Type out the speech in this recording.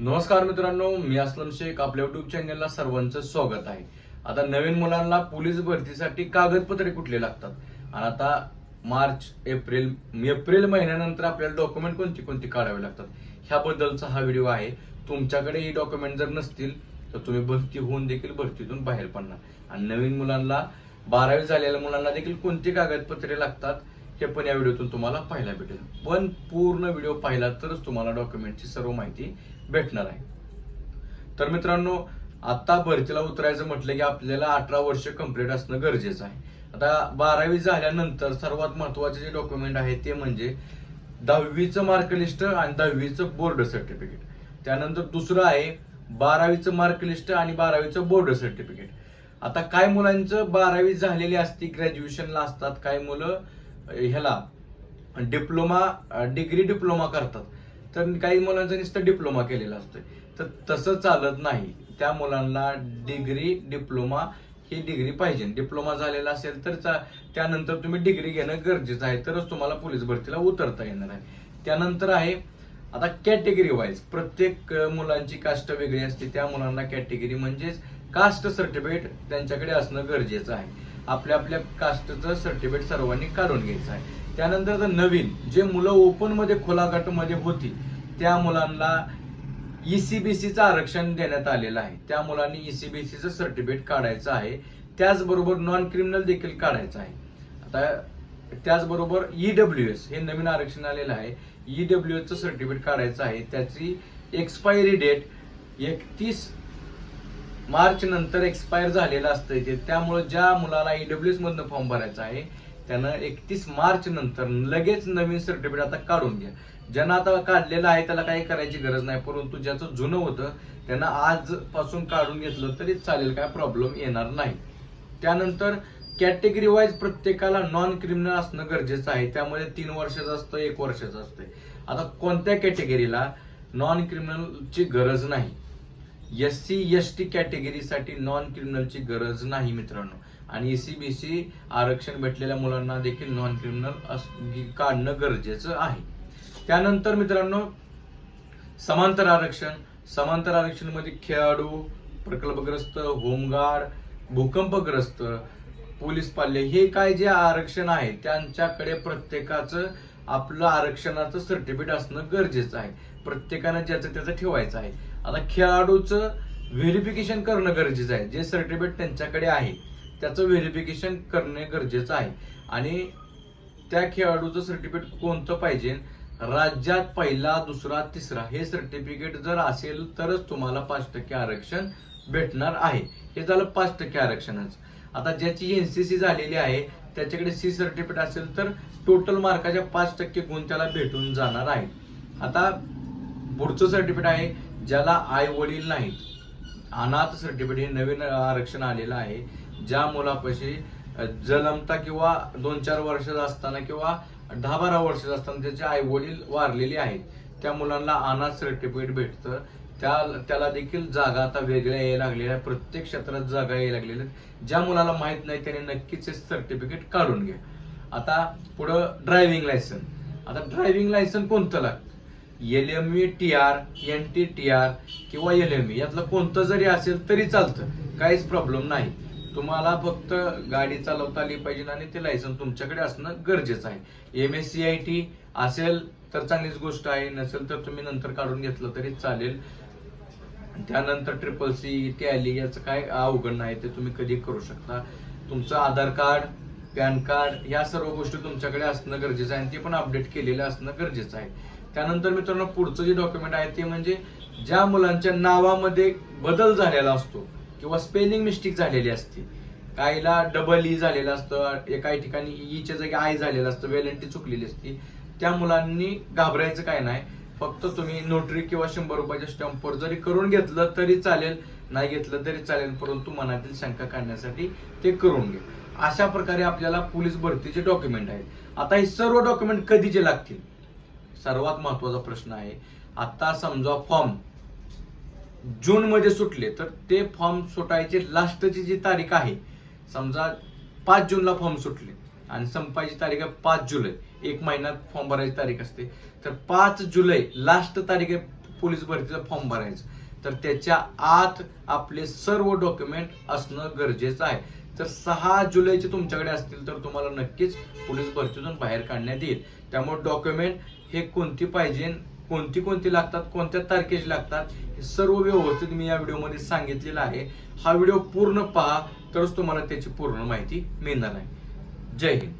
नमस्कार मित्रांनो मी असलम शेख. आपल्या युट्यूब चॅनलला सर्वांचं स्वागत आहे. आता नवीन मुलांना पोलीस भरतीसाठी कागदपत्रे कुठले लागतात? आणि आता मार्च एप्रिल एप्रिल महिन्यानंतर आपल्याला डॉक्युमेंट कोणती कोणती काढावे लागतात? ह्याबद्दलचा हा व्हिडिओ आहे. तुमच्याकडे ही डॉक्युमेंट जर नसतील तर तुम्ही भरती होऊन देखील भरतीतून बाहेर पडणार. आणि नवीन मुलांना बारावी झालेल्या मुलांना देखील कोणती कागदपत्रे लागतात? हे पण या व्हिडिओतून तुम्हाला पाहायला भेटेल. पण पूर्ण व्हिडिओ पाहिला तरच तुम्हाला डॉक्युमेंटची सर्व माहिती भेटणार आहे. तर मित्रांनो आता भरतीला उतरायचं म्हटलं की आपल्याला अठरा वर्ष कंप्लीट असणं गरजेचं आहे. आता बारावी झाल्यानंतर सर्वात महत्त्वाचे जे डॉक्युमेंट आहे ते म्हणजे दहावीचं मार्कलिस्ट आणि दहावीचं बोर्ड सर्टिफिकेट त्यानंतर दुसरं आहे बारावीचं मार्कलिस्ट आणि बारावीचं बोर्ड सर्टिफिकेट आता काय मुलांचं बारावी झालेली असती ग्रॅज्युएशनला असतात काय मुलं ह्याला डिप्लोमा डिग्री डिप्लोमा करतात. तर काही मुलांचा नुसतं डिप्लोमा केलेला असतोय. तर तसं चालत नाही. त्या मुलांना डिग्री डिप्लोमा ही डिग्री पाहिजे. डिप्लोमा झालेला असेल तर चा- त्यानंतर तुम्ही डिग्री घेणं गरजेचं आहे. तरच तुम्हाला पोलीस भरतीला उतरता येणार आहे. त्यानंतर आहे आता कॅटेगरी वाईज प्रत्येक मुलांची कास्ट वेगळी असते. त्या मुलांना कॅटेगरी म्हणजेच कास्ट सर्टिफिकेट त्यांच्याकडे असणं गरजेचं आहे. आपल्या आपल्या कास्टचं सर्टिफिकेट सर्वांनी काढून घ्यायचं आहे. त्यानंतर नवीन जे मुलं ओपनमध्ये खोलाघाटमध्ये होती त्या मुलांना E ईसीबीसीचं आरक्षण देण्यात आलेलं आहे. त्या मुलांनी E ईसीबीसीचं सर्टिफिकेट काढायचं आहे. त्याचबरोबर नॉन क्रिमिनल देखील काढायचं आहे. आता त्याचबरोबर ईडब्ल्यू एस हे नवीन आरक्षण आलेलं आहे. ईडब्ल्यू एसचं सर्टिफिकेट काढायचं आहे. त्याची एक्सपायरी डेट एकतीस मार्च नंतर एक्सपायर झालेलं असतं ते. त्यामुळे ज्या मुलाला ईडब्ल्यूएस मधनं फॉर्म भरायचा आहे त्यानं एकतीस मार्च नंतर लगेच नवीन सर्टिफिकेट आता काढून घ्या. ज्यांना आता काढलेलं आहे त्याला काही करायची गरज नाही परंतु ज्याचं जुनं होतं त्यांना आजपासून काढून घेतलं तरी चालेल काय प्रॉब्लेम येणार नाही. त्यानंतर कॅटेगरी वाईज प्रत्येकाला नॉन क्रिमिनल असणं गरजेचं आहे. त्यामध्ये तीन वर्षाचं असतं एक वर्षाचं असतं आता कोणत्या कॅटेगरीला नॉन क्रिमिनलची गरज नाही? एस सी एस टी कॅटेगरीसाठी नॉन क्रिमिनलची गरज नाही मित्रांनो. आणि एसीबीसी आरक्षण भेटलेल्या मुलांना देखील नॉन क्रिमिनल काढणं गरजेचं आहे. त्यानंतर मित्रांनो समांतर आरक्षण. समांतर आरक्षणमध्ये खेळाडू प्रकल्पग्रस्त होमगार्ड भूकंपग्रस्त पोलीस पाल्य हे काय जे आरक्षण आहे त्यांच्याकडे प्रत्येकाचं आपलं आरक्षणाचं सर्टिफिकेट असणं गरजेचं आहे. प्रत्येकानं ज्याचं त्याचं ठेवायचं आहे. आता खेळाडूचं व्हेरिफिकेशन करणं गरजेचं आहे. जे सर्टिफिकेट त्यांच्याकडे आहे त्याचं व्हेरिफिकेशन करणे गरजेचं आहे. आणि त्या खेळाडूचं सर्टिफिकेट कोणतं पाहिजे? राज्यात पहिला दुसरा तिसरा हे सर्टिफिकेट जर असेल तरच तुम्हाला पाच टक्के आरक्षण भेटणार आहे. हे झालं पाच टक्के आरक्षणाचं. आता ज्याची एन सी सी झालेली आहे त्याच्याकडे सी सर्टिफिकेट असेल तर टोटल मार्काच्या पाच टक्के गुण त्याला भेटून जाणार आहे आता पुढचं सर्टिफिकेट आहे ज्याला आई वडील नाहीत. अनाथ सर्टिफिकेट हे नवीन आरक्षण आलेलं आहे ज्या मुलापाशी जलमता जन्मता किंवा दोन चार वर्षाचा असताना किंवा दहा बारा वर्षाचा असताना त्याचे आई वडील वारलेले आहेत. त्या मुलांना अनाथ सर्टिफिकेट भेटतं. त्या त्याला देखील जागा आता वेगळ्या यायला लागलेल्या आहेत. प्रत्येक क्षेत्रात जागा यायला लागलेल्या आहेत. ज्या मुलाला माहीत नाही त्याने नक्कीच हे सर्टिफिकेट काढून घ्या. आता पुढं ड्रायव्हिंग लायसन आता ड्रायव्हिंग लायसन कोणतं लागतं? L M E T R N T T R किंवा एल एम ई यातलं कोणतं जरी असेल तरी चालतं. काहीच प्रॉब्लेम नाही. तुम्हाला फक्त गाडी चालवता आली पाहिजे आणि ते लायसन तुमच्याकडे असणं गरजेचं आहे. M S C I T असेल तर चांगलीच गोष्ट आहे. नसेल तर तुम्ही नंतर काढून घेतलं तरी चालेल. त्यानंतर ट्रिपल सी टॅली याचं काय अवघड नाही ते तुम्ही कधी करू शकता. तुमचं आधार कार्ड पॅन कार्ड या सर्व गोष्टी तुमच्याकडे असणं गरजेचं आहे आणि ते पण अपडेट केलेलं असणं गरजेचं आहे. त्यानंतर मित्रांनो पुढचं जे डॉक्युमेंट आहे ते म्हणजे ज्या मुलांच्या नावामध्ये बदल झालेला असतो किंवा स्पेलिंग मिस्टेक झालेली असते. काहीला डबल ई झालेलं असतं काही ठिकाणी e ईच्या जागी आय झालेलं असतं वेलंटी चुकलेली असते. त्या मुलांनी घाबरायचं काय नाही. फक्त तुम्ही नोटरी किंवा शंभर रुपयाच्या स्टॅम्पवर जरी करून घेतलं तरी चालेल नाही घेतलं तरी चालेल परंतु मनातील शंका काढण्यासाठी ते करून घ्या. अशा प्रकारे आपल्याला पोलीस भरतीचे डॉक्युमेंट आहेत. आता हे सर्व डॉक्युमेंट कधीचे लागतील? सर्वात महत्त्वाचा प्रश्न आहे आता समजा फॉर्म जून मध्ये सुटले तर ते फॉर्म सुटायचे लास्टची जी तारीख आहे समजा पाच जूनला फॉर्म सुटले आणि संपायची तारीख आहे पाच जुलै. एक महिन्यात फॉर्म भरायची तारीख असते. तर पाच जुलै लास्ट तारीख आहे पोलीस भरतीचा फॉर्म भरायचं. तर त्याच्या आत आपले सर्व डॉक्युमेंट असणं गरजेचं आहे. तर सहा जुलैचे तुमच्याकडे असतील तर तुम्हाला नक्कीच पोलीस भरतीतून बाहेर काढण्यात येईल. त्यामुळे डॉक्युमेंट हे कोणती पाहिजे कोणती कोणती लागतात कोणत्या तारखेची लागतात हे सर्व व्यवस्थित मी या व्हिडिओमध्ये सांगितलेलं आहे. हा व्हिडिओ पूर्ण पहा तरच तुम्हाला त्याची पूर्ण माहिती मिळणार आहे. जय हिंद.